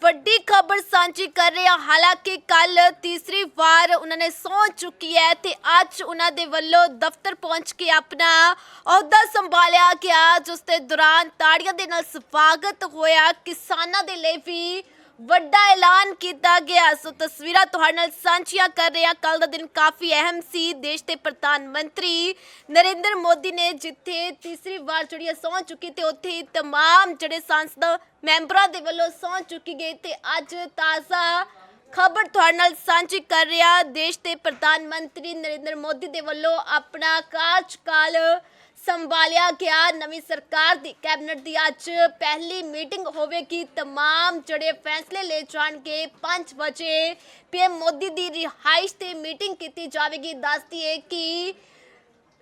ਵੱਡੀ ਖਬਰ ਸਾਂਝੀ ਕਰ ਰਹੇ ਹਾਂ। ਹਾਲਾਂਕਿ ਕੱਲ ਤੀਸਰੀ ਵਾਰ ਉਹਨਾਂ ਨੇ ਸੌਂ ਚੁੱਕੀ ਹੈ ਤੇ ਅੱਜ ਉਹਨਾਂ ਦੇ ਵੱਲੋਂ ਦਫ਼ਤਰ ਪਹੁੰਚ ਕੇ ਆਪਣਾ ਅਹੁਦਾ ਸੰਭਾਲਿਆ ਗਿਆ, ਜਿਸ ਦੇ ਦੌਰਾਨ ਤਾੜੀਆਂ ਦੇ ਨਾਲ ਸਵਾਗਤ ਹੋਇਆ। ਕਿਸਾਨਾਂ ਦੇ ਲਈ ਵੀ ਵੱਡਾ ਐਲਾਨ ਕੀਤਾ ਗਿਆ ਸੋ ਤਸਵੀਰਾਂ ਤੁਹਾਡੇ ਨਾਲ ਸਾਂਝੀਆਂ ਕਰ ਰਹੇ ਹਾਂ ਕੱਲ ਦਾ ਦਿਨ ਕਾਫੀ ਅਹਿਮ ਸੀ ਦੇਸ਼ ਦੇ ਪ੍ਰਧਾਨ ਮੰਤਰੀ ਨਰਿੰਦਰ ਮੋਦੀ ਨੇ ਜਿੱਥੇ ਤੀਸਰੀ ਵਾਰ ਜਿਹੜੀ ਹੈ ਸਹੁੰ ਚੁੱਕੀ ਤੇ ਉੱਥੇ ਹੀ तमाम ਜਿਹੜੇ ਸੰਸਦ ਮੈਂਬਰਾਂ ਦੇ ਵੱਲੋਂ ਸਹੁੰ ਚੁੱਕੀ ਗਈ ਤੇ ਅੱਜ ਤਾਜ਼ਾ ਖਬਰ ਤੁਹਾਡੇ ਨਾਲ ਸਾਂਝੀ ਕਰ ਰਿਹਾ ਦੇਸ਼ ਦੇ ਪ੍ਰਧਾਨ ਮੰਤਰੀ ਨਰਿੰਦਰ ਮੋਦੀ ਦੇ ਵੱਲੋਂ ਆਪਣਾ ਕਾਰਜਕਾਲ ਸੰਭਾਲਿਆ ਗਿਆ ਨਵੀਂ ਸਰਕਾਰ ਦੀ ਕੈਬਨਿਟ ਦੀ ਅੱਜ ਪਹਿਲੀ ਮੀਟਿੰਗ ਹੋਵੇਗੀ तमाम ਜਿਹੜੇ ਫੈਸਲੇ ਲਏ ਜਾਣਗੇ 5 ਵਜੇ ਪੀਐਮ ਮੋਦੀ ਦੀ ਰਿਹਾਇਸ਼ ਤੇ ਮੀਟਿੰਗ ਕੀਤੀ ਜਾਵੇਗੀ ਦੱਸਦੀ ਹੈ ਕਿ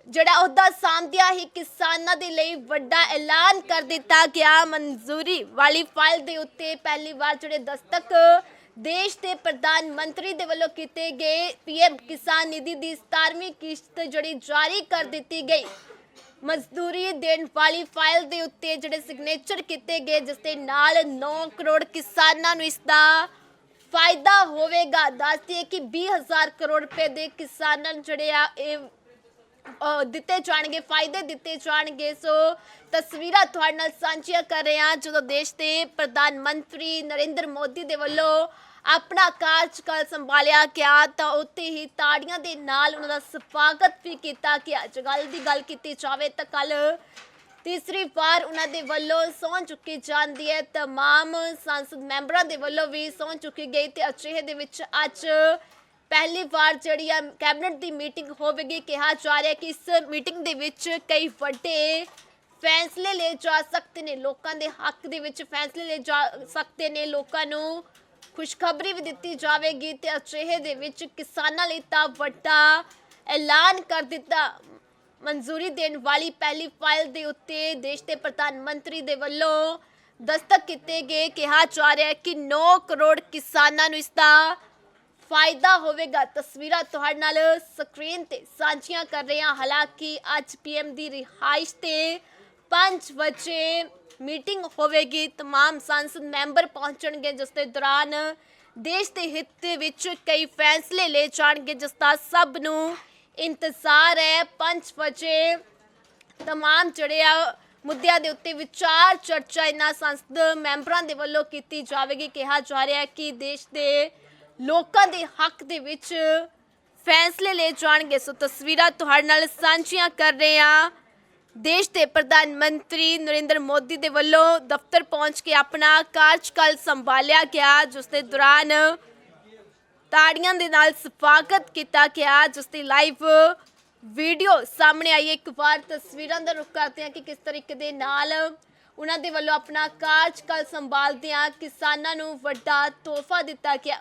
ਜਿਹੜਾ ਅਹੁਦਾ ਸਾਂਭਦਿਆਂ ਹੀ ਕਿਸਾਨਾਂ ਦੇ ਲਈ ਵੱਡਾ ਐਲਾਨ ਕਰ ਦਿੱਤਾ ਗਿਆ ਮਨਜ਼ੂਰੀ ਵਾਲੀ ਫਾਈਲ ਦੇ ਉੱਤੇ ਪਹਿਲੀ ਵਾਰ ਜਿਹੜੇ ਦਸਤਕ ਦੇਸ਼ ਦੇ ਪ੍ਰਧਾਨ ਮੰਤਰੀ ਦੇ ਵੱਲੋਂ ਕੀਤੇ ਗਏ ਪੀਐਮ ਕਿਸਾਨ ਨਿਧੀ ਦੀ 17ਵੀਂ ਕਿਸ਼ਤ ਜਿਹੜੀ ਜਾਰੀ ਕਰ ਦਿੱਤੀ ਗਈ ਮਜ਼ਦੂਰੀ ਦੇਣ ਵਾਲੀ ਫਾਈਲ ਦੇ ਉੱਤੇ ਜਿਹੜੇ ਸਿਗਨੇਚਰ ਕੀਤੇ ਗਏ, ਜਿਸ ਦੇ ਨਾਲ 9 ਕਰੋੜ ਕਿਸਾਨਾਂ ਨੂੰ ਇਸ ਦਾ ਫਾਇਦਾ ਹੋਵੇਗਾ। ਦੱਸਦੀ ਹੈ ਕਿ 20000 ਕਰੋੜ ਰੁਪਏ ਦੇ ਕਿਸਾਨਾਂ ਜਿਹੜੇ ਆ, ਇਹ ਅ, ਦਿੱਤੇ ਜਾਣਗੇ ਫਾਇਦੇ ਦਿੱਤੇ ਜਾਣਗੇ ਸੋ ਤਸਵੀਰਾਂ ਤੁਹਾਡੇ ਨਾਲ ਸਾਂਝੀਆਂ ਕਰ ਰਹੇ ਹਾਂ ਜਦੋਂ ਦੇਸ਼ ਦੇ ਪ੍ਰਧਾਨ ਮੰਤਰੀ ਨਰਿੰਦਰ ਮੋਦੀ ਦੇ ਵੱਲੋਂ ਆਪਣਾ ਕਾਰਜਕਾਲ ਸੰਭਾਲਿਆ ਗਿਆ ਤਾਂ ਉੱਥੇ ਹੀ ਤਾੜੀਆਂ ਦੇ ਨਾਲ ਉਹਨਾਂ ਦਾ ਸਵਾਗਤ ਵੀ ਕੀਤਾ ਗਿਆ ਜੇ ਗੱਲ ਦੀ ਗੱਲ ਕੀਤੀ ਜਾਵੇ ਤਾਂ ਕੱਲ ਤੀਸਰੀ ਵਾਰ ਉਹਨਾਂ ਦੇ ਵੱਲੋਂ ਸਹੁੰ ਚੁੱਕੀ ਜਾਂਦੀ ਹੈ तमाम ਸੰਸਦ ਮੈਂਬਰਾਂ ਦੇ ਵੱਲੋਂ ਵੀ ਸਹੁੰ ਚੁੱਕੀ ਗਈ ਤੇ ਅਜਿਹੇ ਦੇ ਵਿੱਚ ਅੱਜ ਪਹਿਲੀ ਵਾਰ ਜਿਹੜੀ ਆ ਕੈਬਨਿਟ ਦੀ ਮੀਟਿੰਗ ਹੋਵੇਗੀ, ਕਿਹਾ ਜਾ ਰਿਹਾ ਕਿ ਇਸ ਮੀਟਿੰਗ ਦੇ ਵਿੱਚ ਕਈ ਵੱਡੇ ਫੈਸਲੇ ਲਏ ਜਾ ਸਕਦੇ ਨੇ। ਲੋਕਾਂ ਦੇ ਹੱਕ ਦੇ ਵਿੱਚ ਫੈਸਲੇ ਲਏ ਜਾ ਸਕਦੇ ਨੇ। ਲੋਕਾਂ ਨੂੰ ਖੁਸ਼ਖਬਰੀ ਵੀ ਦਿੱਤੀ ਜਾਵੇਗੀ ਤੇ ਅਜਿਹੇ ਦੇ ਵਿੱਚ ਕਿਸਾਨਾਂ ਲਈ ਤਾਂ ਵੱਡਾ ਐਲਾਨ ਕਰ ਦਿੱਤਾ। ਮਨਜ਼ੂਰੀ ਦੇਣ ਵਾਲੀ ਪਹਿਲੀ ਫਾਈਲ ਦੇ ਉੱਤੇ ਦੇਸ਼ ਦੇ ਪ੍ਰਧਾਨ ਮੰਤਰੀ ਦੇ ਵੱਲੋਂ ਦਸਤਕ ਕੀਤੇ ਗਏ। ਕਿਹਾ ਜਾ ਰਿਹਾ ਹੈ ਕਿ 9 ਕਰੋੜ ਕਿਸਾਨਾਂ ਨੂੰ ਇਸ ਦਾ ਫਾਇਦਾ ਹੋਵੇਗਾ ਤਸਵੀਰਾਂ ਤੁਹਾਡੇ ਨਾਲ ਸਕਰੀਨ ਤੇ ਸਾਂਝੀਆਂ ਕਰ ਰਹੇ ਹਾਂ ਹਾਲਾਂਕਿ ਅੱਜ ਪੀਐਮ ਦੀ ਰਿਹਾਇਸ਼ ਤੇ 5 ਵਜੇ ਮੀਟਿੰਗ ਹੋਵੇਗੀ तमाम ਸੰਸਦ ਮੈਂਬਰ ਪਹੁੰਚਣਗੇ ਜਿਸ ਦੇ ਦੌਰਾਨ ਦੇਸ਼ ਦੇ ਹਿੱਤ ਦੇ ਵਿੱਚ ਕਈ ਫੈਸਲੇ ਲਏ ਜਾਣਗੇ ਜਿਸ ਦਾ ਸਭ ਨੂੰ ਇੰਤਜ਼ਾਰ ਹੈ 5 ਵਜੇ ਤਮਾਮ ਜਿਹੜੇ ਆ ਮੁੱਦਿਆਂ ਦੇ ਉੱਤੇ ਵਿਚਾਰ ਚਰਚਾ ਇਹਨਾਂ ਸੰਸਦ ਮੈਂਬਰਾਂ ਦੇ ਵੱਲੋਂ ਕੀਤੀ ਜਾਵੇਗੀ ਕਿਹਾ ਜਾ ਰਿਹਾ ਹੈ ਕਿ ਦੇਸ਼ ਦੇ ਲੋਕਾਂ ਦੇ ਹੱਕ ਦੇ ਵਿੱਚ ਫੈਸਲੇ ਲਏ ਜਾਣਗੇ। ਸੋ ਤਸਵੀਰਾਂ ਤੁਹਾਡੇ ਨਾਲ ਸਾਂਝੀਆਂ ਕਰ ਰਹੇ ਹਾਂ। ਦੇਸ਼ ਦੇ ਪ੍ਰਧਾਨ ਮੰਤਰੀ ਨਰਿੰਦਰ ਮੋਦੀ ਦੇ ਵੱਲੋਂ ਦਫ਼ਤਰ ਪਹੁੰਚ ਕੇ ਆਪਣਾ ਕਾਰਜਕਾਲ ਸੰਭਾਲਿਆ ਗਿਆ, ਜਿਸ ਦੇ ਦੌਰਾਨ ਤਾੜੀਆਂ ਦੇ ਨਾਲ ਸਵਾਗਤ ਕੀਤਾ ਗਿਆ, ਜਿਸ ਦੀ ਲਾਈਵ ਵੀਡੀਓ ਸਾਹਮਣੇ ਆਈ। ਇੱਕ ਵਾਰ ਤਸਵੀਰਾਂ ਦਾ ਰੁਖ ਕਰਦੇ ਹਾਂ ਕਿ ਕਿਸ ਤਰੀਕੇ ਦੇ ਨਾਲ ਉਹਨਾਂ ਦੇ ਵੱਲੋਂ ਆਪਣਾ ਕਾਰਜਕਾਲ ਸੰਭਾਲਦਿਆਂ ਕਿਸਾਨਾਂ ਨੂੰ ਵੱਡਾ ਤੋਹਫਾ ਦਿੱਤਾ ਗਿਆ।